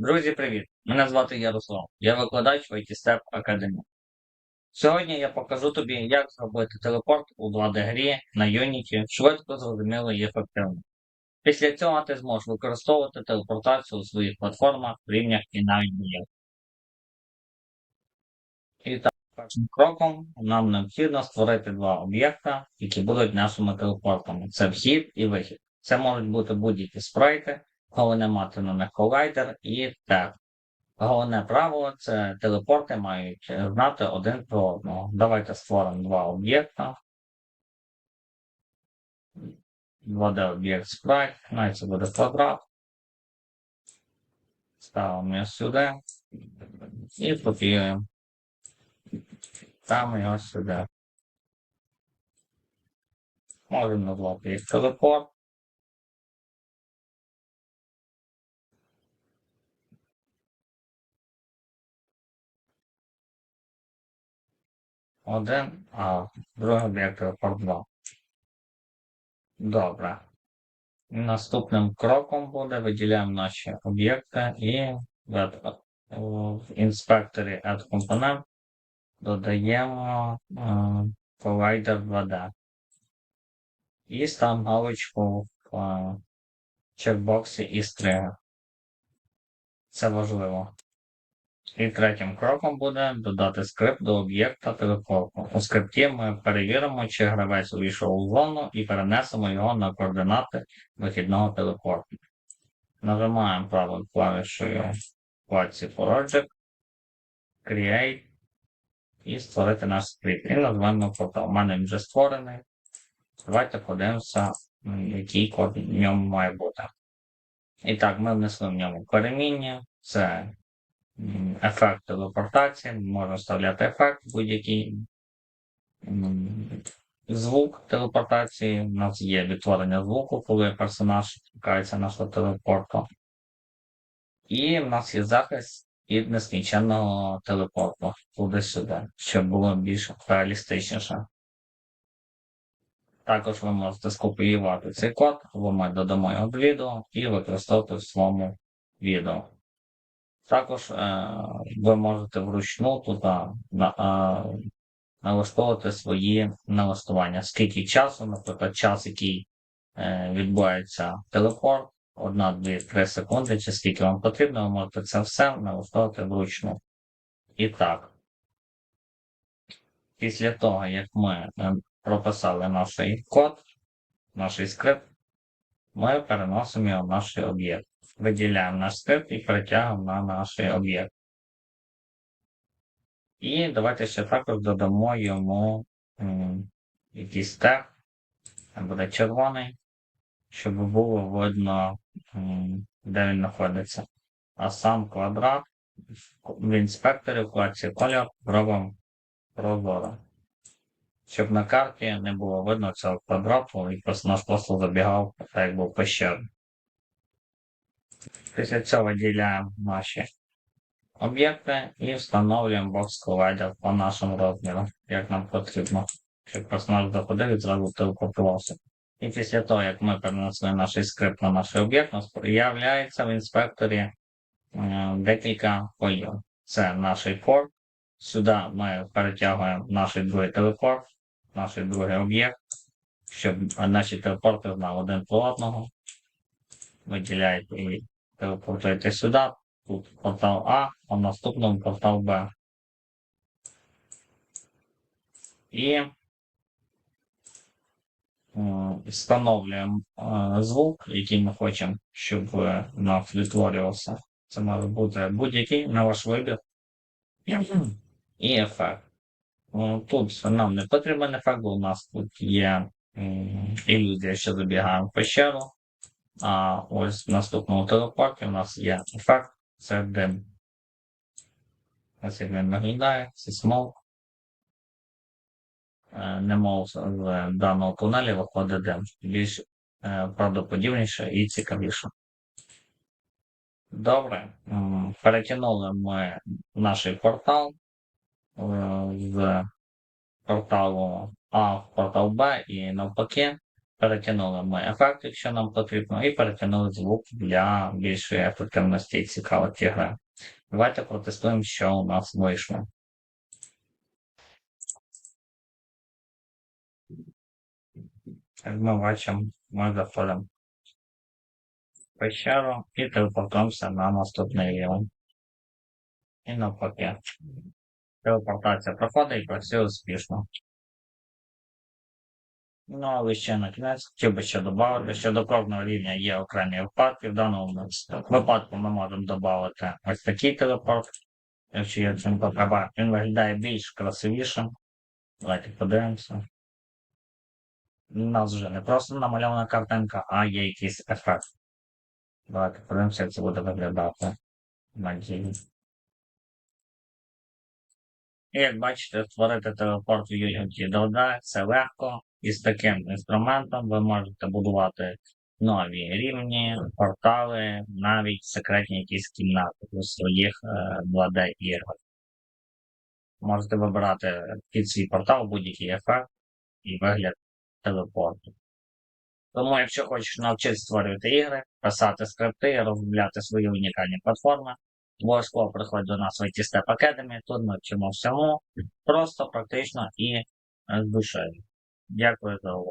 Друзі, привіт! Мене звати Ярослав. Я викладач в IT Step Academy. Сьогодні я покажу тобі, як зробити телепорт у 2D-грі на Unity швидко, зрозуміло і ефективно. Після цього ти зможеш використовувати телепортацію у своїх платформах, рівнях і навіть боях. І так, першим кроком нам необхідно створити два об'єкта, які будуть нашими телепортами. Це вхід і вихід. Це можуть бути будь-які спрайти, головне мати на колайдер і тег. Головне правило це телепорти мають знати один про одного. Давайте створимо два об'єкта. 2D об'єкт спрайт, навіть це буде квадрат. Ставимо його сюди і копіюємо. Ставимо його сюди. Можемо назвати їх телепорт. Один, а другий об'єкт телепорт 2. Добре. Наступним кроком буде виділяємо наші об'єкти і в інспекторі Add Component додаємо е, Provider 2D. І ставимо галочку в е, чекбоксі і Trigger. Це важливо. І третім кроком буде додати скрипт до об'єкта телепорту. У скрипті ми перевіримо, чи гравець увійшов у зону і перенесемо його на координати вихідного телепорту. Нажимаємо правою клавішою вкладці Project, Create і створити наш скрипт. І назвемо портал. У мене він вже створений. Давайте подивимося, який код в ньому має бути. І так, ми внесли в ньому переміння. Це ефект телепортації, можна вставляти ефект будь-який звук телепортації. У нас є відтворення звуку, коли персонаж торкається нашого телепорту. І в нас є захист від нескінченного телепорту туди-сюди, щоб було більш реалістичніше. Також ви можете скопіювати цей код, або додамо його до відео і використовувати в своєму відео. Також е, ви можете вручну е, налаштовувати свої налаштування. Скільки часу, наприклад, час, який е, відбувається телепорт, 1, 2, 3 секунди, чи скільки вам потрібно, ви можете це все налаштовувати вручну. І так, після того, як ми е, прописали наш код, наш скрипт, ми переносимо його в наш об'єкт виділяємо наш скрипт і перетягуємо на наш об'єкт. І давайте ще також додамо йому якийсь тег, буде червоний, щоб було видно, де він знаходиться. А сам квадрат в інспекторі вкладці колір робимо прозоро. Щоб на карті не було видно цього квадрату, і просто наш просто забігав, так як був пещерний. Після цього виділяємо наші об'єкти і встановлюємо бокс колайдер по нашому розміру, як нам потрібно, щоб персонаж заходив і зразу телепортувався. І після того, як ми перенесли наш скрипт на наш об'єкт, з'являється в інспекторі е, декілька полів. Це наш порт. Сюди ми перетягуємо наш другий телепорт, наш другий об'єкт, щоб наші телепорти знали один по одного. Виділяєте і телепортуєте сюди, тут портал А, а наступному портал Б. І е, встановлюємо е, звук, який ми хочемо, щоб нас відтворювався. Це може бути будь-який на ваш вибір. І ефект. Е, тут нам не потрібен ефект, бо у нас тут є ілюзія, що забігаємо в пещеру. А ось в наступному телепорті у нас є ефект, це дим. Ось як він виглядає, це смок. Е, Немов з даного тунелі виходить дим. Більш е, правдоподібніше і цікавіше. Добре. Перетягнули ми наш портал е, з порталу А в портал Б і навпаки. Перетягнули ми ефект, якщо нам потрібно, і перетягнули звук для більшої ефективності і цікавості гри. Давайте протестуємо, що у нас вийшло. Як ми бачимо, ми заходимо в пещеру і телепортуємося на наступний рівень. І навпаки. Телепортація проходить і працює успішно. Ну, але ще на кінець хотів би ще додати, що до кожного рівня є окремі випадки. В даному випадку ми можемо додати ось такий телепорт. Якщо є цим потреба, він виглядає більш красивішим. Давайте подивимося. У нас вже не просто намальована картинка, а є якийсь ефект. Давайте подивимося, як це буде виглядати на ділі. І як бачите, створити телепорт в Unity Dota це легко. І з таким інструментом ви можете будувати нові рівні, портали, навіть секретні якісь кімнати у своїх 2D іграх. Можете вибирати під свій портал будь-який ефект і вигляд телепорту. Тому, якщо хочеш навчитися створювати ігри, писати скрипти, розробляти свої унікальні платформи, обов'язково приходь до нас в IT Step Academy, тут ми вчимо всьому просто, практично і з душею. ya pues no,